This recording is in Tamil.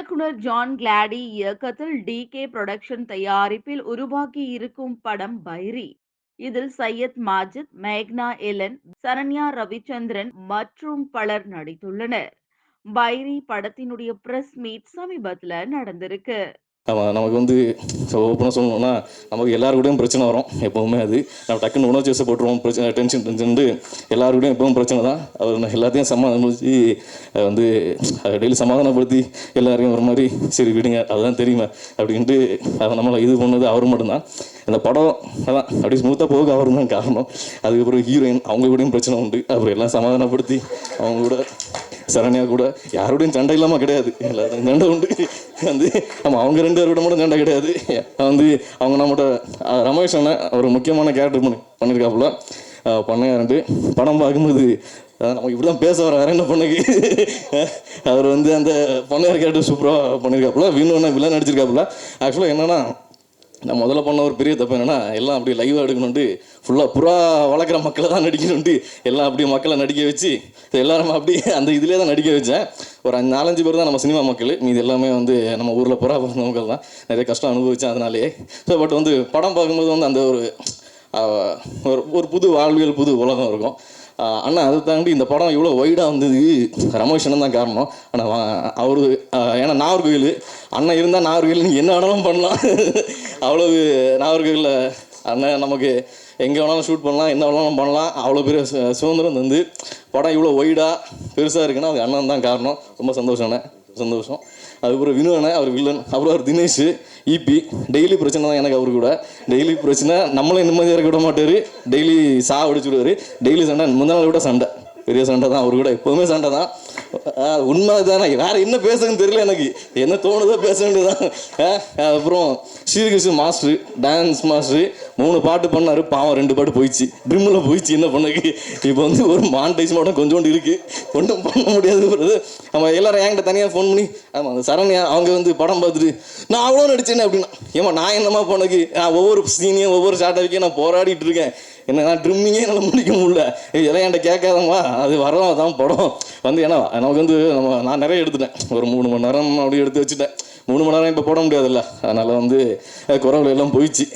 இயக்குனர் ஜான் கிளாடி இயக்கத்தில் டி கே புரொடக்ஷன் தயாரிப்பில் உருவாக்கி இருக்கும் படம் பைரி. இதில் சையத் மாஜித் மேக்னா எலன் சரண்யா ரவிச்சந்திரன் மற்றும் பலர் நடித்துள்ளனர். பைரி படத்தினுடைய பிரஸ் மீட் சமீபத்தில் நடந்திருக்கு. நம்ம நமக்கு வந்து ஓப்பனாக சொல்லணும்னா நமக்கு எல்லாருக்கூடயும் பிரச்சனை வரும் எப்போவுமே அது. நம்ம டக்குன்னு உணவு சேச போட்டுருவோம் பிரச்சனை டென்ஷன் டென்ஷன்ட்டு எல்லாருக்கூடயும் எப்பவும் பிரச்சனை தான். அவர் எல்லாத்தையும் சமாதானப்படுத்தி வந்து டெய்லி சமாதானப்படுத்தி எல்லாரையும் ஒரு மாதிரி சரி விடுங்க அதுதான் தெரியுமே அப்படின்ட்டு அதை நம்மளை இது பண்ணது அவர் மட்டும்தான். இந்த படம் அதான் அப்படியே ஸ்மூத்தாக போக அவர் தான் காரணம். அதுக்கப்புறம் ஹீரோயின் அவங்க கூடயும் பிரச்சனை உண்டு. அப்புறம் எல்லாம் சமாதானப்படுத்தி அவங்க கூட சரண்யா கூட யாரோடையும் சண்டை இல்லாமல் கிடையாது. எல்லாரும் சண்டை உண்டு. வந்து ஆமாம் அவங்க ரெண்டு பேரோட மட்டும் சண்டை கிடையாது. வந்து அவங்க நம்மகிட்ட ரமேஷ் அண்ணன் ஒரு முக்கியமான கேரக்டர் பண்ணி பண்ணியிருக்காப்புல அஹ், பண்ணையாரண்டு படம் பார்க்கும்போது அஹ், நமக்கு இப்படி தான் பேச வர வேற என்ன பண்ணுக்கு அவர் வந்து அந்த பண்ணையார் கேரக்டர் சூப்பராக பண்ணியிருக்காப்புல வின்னு ஒன்று வில்லன் நடிச்சிருக்காப்புல. ஆக்சுவலாக என்னென்னா நான் முதல்ல பண்ண ஒரு பெரிய தப்பு என்னென்னா எல்லாம் அப்படியே லைவாக எடுக்கணுண்டு ஃபுல்லாக புறா வளர்க்குற மக்களை தான் நடிக்கணுண்டு எல்லாம் அப்படியே மக்களை நடிக்க வச்சு எல்லாரும் அப்படியே அந்த இதிலே தான் நடிக்க வச்சேன். ஒரு அஞ்சு நாலஞ்சு பேர் தான் நம்ம சினிமா மக்கள். மீது எல்லாமே வந்து நம்ம ஊரில் புறா பிறந்த மக்கள் தான். நிறைய கஷ்டம் அனுபவித்தேன் அதனாலே ஸோ பட் வந்து படம் பார்க்கும்போது வந்து அந்த ஒரு ஒரு ஒரு புது வாழ்வியல் புது உலகம் இருக்கும். ஆனால் அண்ணா அதை தாண்டி இந்த படம் இவ்வளோ ஒய்டாக வந்தது ரமேஷ் தான் காரணம். ஆனால் அவர் ஏன்னா நாகர்கோவில் அண்ணன் இருந்தால் நாகர்கோவில் நீங்கள் என்ன வேணாலும் பண்ணலாம். அவ்வளவு நாகர்கோவிலில் அண்ணன் நமக்கு எங்கே வேணாலும் ஷூட் பண்ணலாம் என்ன வேணாலும் பண்ணலாம். அவ்வளோ பெரிய சு- சுதந்திரம் தந்து படம் இவ்வளோ ஒய்டாக பெருசாக இருக்குன்னா அது அண்ணன் தான் காரணம். ரொம்ப சந்தோஷம் அண்ணன் சந்தோஷம். அதுக்கப்புறம் வினு அவர் வில்லன் அப்புறம் அவர் தினேஷ் ஈபி டெய்லி பிரச்சனை தான் எனக்கு அவரு கூட. டெய்லி பிரச்சனை நம்மளே நிம்மதியாக இருக்க விட மாட்டார். டெய்லி சா அடிச்சுடுவார். டெய்லி சண்டை முந்தின நாள் கூட சண்டை. பெரிய சண்டை தான் அவர் கூட எப்போவுமே சண்டை தான். உண்மை தானே வேறு என்ன பேசுறதுன்னு தெரியல எனக்கு. என்ன தோணுதோ பேச வேண்டியதுதான். அப்புறம் ஸ்ரீகிருஷ்ணன் மாஸ்டர் டான்ஸ் மாஸ்டர் மூணு பாட்டு பண்ணார். பாவம் ரெண்டு பாட்டு போயிடுச்சு. ட்ரிம்மில் போயிடுச்சு என்ன பண்ணுக்கு இப்போ வந்து ஒரு மான்டைஸ் மட்டும் கொஞ்சோண்டு இருக்குது ஒன்றும் பண்ண முடியாது brother. நம்ம எல்லாரும் என்கிட்ட தனியாக ஃபோன் பண்ணி ஆமாம் அந்த சரண் அவங்க வந்து படம் பார்த்துட்டு நான் அவ்வளோ நடிச்சேன் அப்படின்னா. ஏமா நான் என்னமா போனக்கு நான் ஒவ்வொரு சீனியும் ஒவ்வொரு ஷார்ட் வைக்க நான் போராடிட்டு இருக்கேன். என்ன நான் ட்ரிம்மிங்கே என்னால் முடிக்க முடியல. இதெல்லாம் என்கிட்ட கேட்காதம்மா. அது வரலாம் தான் படம். வந்து ஏன்னா நமக்கு வந்து நம்ம நான் நிறைய எடுத்துட்டேன். ஒரு மூணு மணி நேரம் அப்படி எடுத்து வச்சுட்டேன். மூணு மணி நேரம் இப்போ போட முடியாதுல்ல. அதனால் வந்து குறவுல எல்லாம் போயிடுச்சு